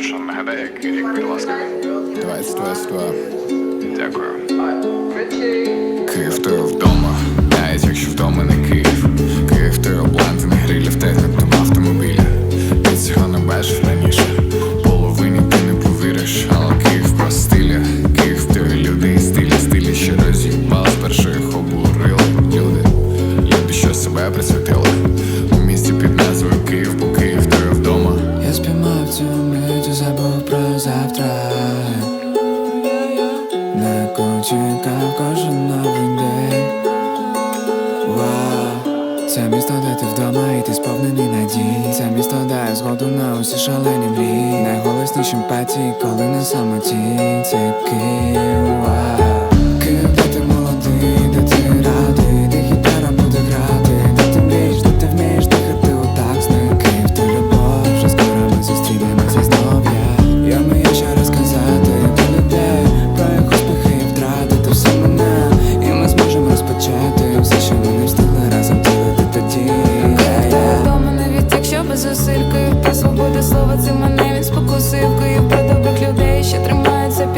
що нагадай, як рік, будь ласка. 2022 Дякую. Київ то вдома, навіть якщо вдома не Київ. Київ то обланти, не грилі в технікому автомобілі. Ти цього не бачив раніше. Половині ти не повіриш, але Київ про стилі. Київ і люди і стилі, стилі, що роз'їбали Спершу їх обурили люди Люди, що себе присвятили чекав кожен новий день. Вау. Це місто, де ти вдома і ти сповнений надій. Це місто дає згоду на усі шалені мрії. Найголосніші емпатії, коли на самоті. Це Київ, Київ про свободу слова, це мене він спокусив Київ про добрих людей, що тримаються під